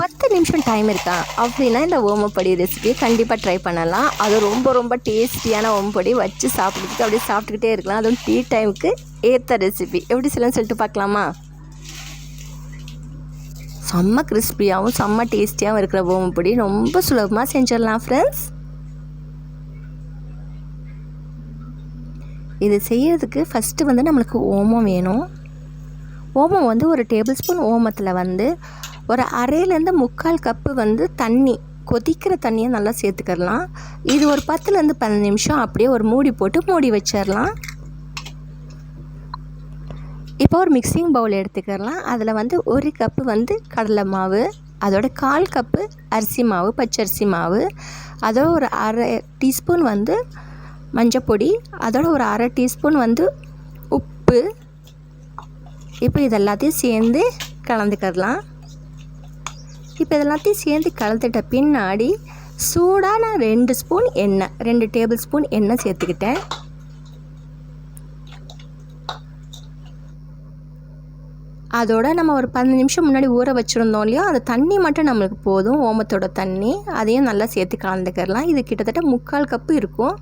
பத்து நிமிஷம் டைம் இருக்கா? அப்படின்னா இந்த ஓமப்பொடி ரெசிபி கண்டிப்பாக ட்ரை பண்ணலாம். அது ரொம்ப ரொம்ப டேஸ்டியான ஓமப்பொடி வச்சு சாப்பிட்றதுக்கு அப்படியே சாப்பிட்டுக்கிட்டே இருக்கலாம். அதுவும் டீ டைமுக்கு ஏற்ற ரெசிபி எப்படி சொல்லணும்னு சொல்லிட்டு பார்க்கலாமா? செம்ம கிறிஸ்பியாகவும் செம்ம டேஸ்டியாகவும் இருக்கிற ஓமப்பொடி ரொம்ப சுலபமாக செஞ்சிடலாம் ஃப்ரெண்ட்ஸ் இது செய்கிறதுக்கு ஃபஸ்ட்டு வந்து நம்மளுக்கு ஓமம் வேணும். ஓமம் வந்து ஒரு டேபிள் ஸ்பூன் ஓமத்தில் வந்து ஒரு அரையிலேருந்து முக்கால் கப்பு வந்து தண்ணி கொதிக்கிற தண்ணியை நல்லா சேர்த்துக்கிடலாம் இது ஒரு பத்துலேருந்து பதினஞ்சு நிமிஷம் அப்படியே ஒரு மூடி போட்டு மூடி வச்சிடலாம். இப்போ ஒரு மிக்சிங் பவுல் எடுத்துக்கிடலாம் அதில் வந்து ஒரு கப்பு வந்து கடலை மாவு அதோட கால் கப்பு அரிசி மாவு பச்சரிசி மாவு அதோட ஒரு அரை டீஸ்பூன் வந்து மஞ்சப்பொடி அதோட ஒரு அரை டீஸ்பூன் வந்து உப்பு. இப்போ இதெல்லாத்தையும் சேர்ந்து கலந்துக்கிடலாம் இப்போ இதெல்லாத்தையும் சேர்ந்து கலந்துட்ட பின்னாடி சூடான ரெண்டு ஸ்பூன் எண்ணெய் ரெண்டு டேபிள் ஸ்பூன் எண்ணெய் சேர்த்துக்கிட்டேன். அதோட நம்ம ஒரு பதினஞ்சு நிமிஷம் முன்னாடி ஊற வச்சுருந்தோம் இல்லையோ? அந்த தண்ணி மட்டும் நம்மளுக்கு போதும் ஓமத்தோட தண்ணி. அதையும் நல்லா சேர்த்து கலந்துக்கிடலாம். இது கிட்டத்தட்ட முக்கால் கப்பு இருக்கும்.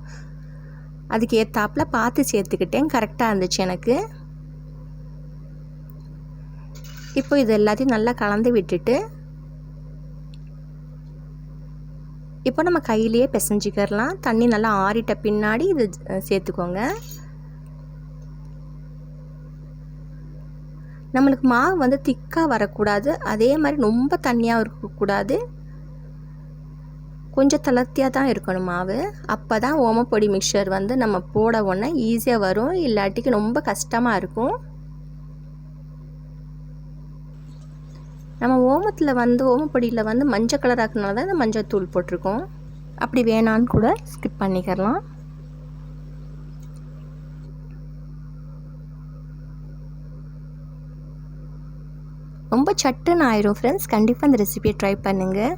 அதுக்கு ஏற்றாப்பில் பார்த்து சேர்த்துக்கிட்டேன். கரெக்டாக இருந்துச்சு எனக்கு. இப்போ இது எல்லாத்தையும் நல்லா கலந்து விட்டுட்டு இப்போ நம்ம கையிலேயே பிசைஞ்சிக்கிறலாம் தண்ணி நல்லா ஆறிட்ட பின்னாடி இது சேர்த்துக்கோங்க. நம்மளுக்கு மாவு வந்து திக்காக வரக்கூடாது. அதே மாதிரி ரொம்ப தண்ணியாக இருக்கக்கூடாது. கொஞ்சம் தளர்த்தியாக தான் இருக்கணும் மாவு. அப்போ தான் ஓமப்பொடி மிக்சர் வந்து நம்ம போட உடனே ஈஸியாக வரும். இல்லாட்டிக்கு ரொம்ப கஷ்டமாக இருக்கும். நம்ம ஓமத்தில் வந்து ஓமப்பொடியில் வந்து மஞ்சள் கலர் ஆக்குனால தான் இந்த மஞ்சள் தூள் போட்டிருக்கோம். அப்படி வேணான்னு கூட ஸ்கிப் பண்ணிக்கிறலாம் ரொம்ப சட்டுன்னு ஆயிரும் ஃப்ரெண்ட்ஸ் கண்டிப்பாக இந்த ரெசிபியை ட்ரை பண்ணுங்கள்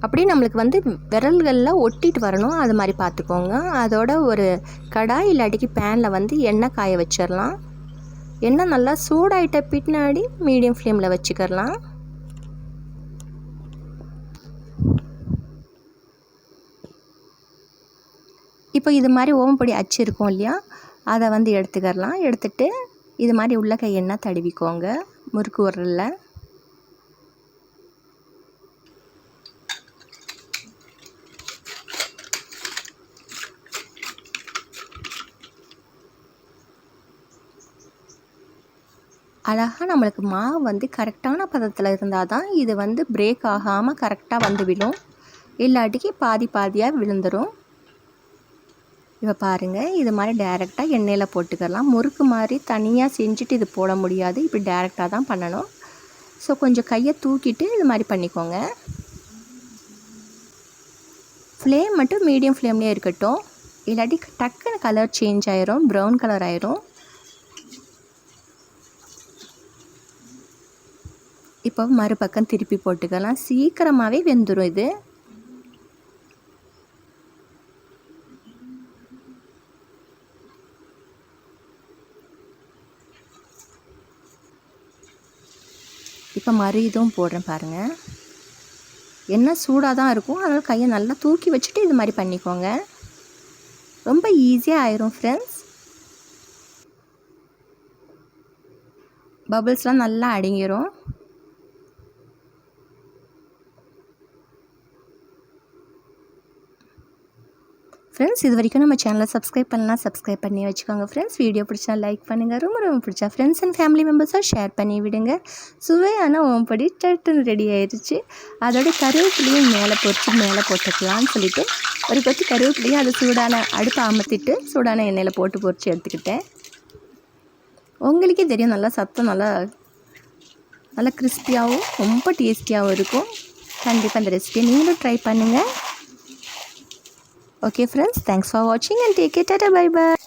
அப்படியே நம்மளுக்கு வந்து விரல்களில் ஒட்டிட்டு வரணும். அது மாதிரி பார்த்துக்கோங்க. அதோட ஒரு கடாய் இல்லாட்டிக்கு பேனில் வந்து எண்ணெய் காய வச்சிடலாம். எண்ணெய் நல்லா சூடாயிட்ட பின்னாடி மீடியம் ஃப்ளேமில் வச்சுக்கிறலாம். இப்போ இது மாதிரி ஓமப்பொடி அச்சு இருக்கும் இல்லையா? அதை வந்து எடுத்துக்கிறலாம். எடுத்துகிட்டு இது மாதிரி உள்ள கை எண்ணெய் தடவிக்கோங்க. முறுக்கு உரலில் அழகாக நம்மளுக்கு மாவு வந்து கரெக்டான பதத்தில் இருந்தால் தான் இது வந்து பிரேக் ஆகாமல் கரெக்டாக வந்து விழும். இல்லாட்டிக்கு பாதி பாதியாக விழுந்துடும் இப்போ பாருங்கள் இது மாதிரி டேரெக்டாக எண்ணெயில் போட்டுக்கலாம். முறுக்கு மாதிரி தனியாக செஞ்சுட்டு இது போட முடியாது. இப்படி டேரெக்டாக தான் பண்ணணும். ஸோ கொஞ்சம் கையை தூக்கிட்டு இது மாதிரி பண்ணிக்கோங்க. ஃப்ளேம் மட்டும் மீடியம் ஃப்ளேம்லேயே இருக்கட்டும். இல்லாட்டி டக்குன்னு கலர் சேஞ்ச் ஆயிரும் ப்ரௌன் கலர் ஆயிரும். இப்போ மறுபக்கம் திருப்பி போட்டுக்கலாம். சீக்கிரமாகவே வெந்துடும் இது. இப்போ மறு இதுவும் போடுறேன் பாருங்கள் என்ன சூடாக தான் இருக்கும். அதனால் கையை நல்லா தூக்கி வச்சுட்டு இது மாதிரி பண்ணிக்கோங்க. ரொம்ப ஈஸியாக ஆயிரும் ஃப்ரெண்ட்ஸ் பபிள்ஸ்லாம் நல்லா அடங்கிரும். ஃப்ரெண்ட்ஸ் இது வரைக்கும் நம்ம சேனலை சப்ஸ்கிரைப் பண்ணலாம் சப்ஸ்கிரைப் பண்ணி வச்சுக்கோங்க ஃப்ரெண்ட்ஸ் வீடியோ பிடிச்சா லைக் பண்ணுங்கள் ரொம்ப ரொம்ப பிடிச்சா ஃப்ரெண்ட்ஸ் அண்ட் ஃபேமிலி மெம்பர்ஸாக ஷேர் பண்ணி விடுங்க. சுவையான ஓம்படி டட்டுன்னு ரெடி ஆயிடுச்சு அதோட கருவேப்பிலையும் மேலே பொறிச்சு மேலே போட்டுக்கலாம்னு சொல்லிட்டு ஒரு கொத்தி கருவேப்பிலையும் அது சூடான அடுப்பு அமர்த்திட்டு சூடான எண்ணெயில் போட்டு பொறிச்சு எடுத்துக்கிட்டேன். உங்களுக்கே தெரியும் நல்லா சத்தம் நல்லா நல்லா கிறிஸ்பியாகவும் ரொம்ப டேஸ்டியாகவும் இருக்கும். கண்டிப்பாக அந்த ரெசிபியை நீங்களும் ட்ரை பண்ணுங்கள் Okay friends, thanks for watching and take it. Tata bye bye.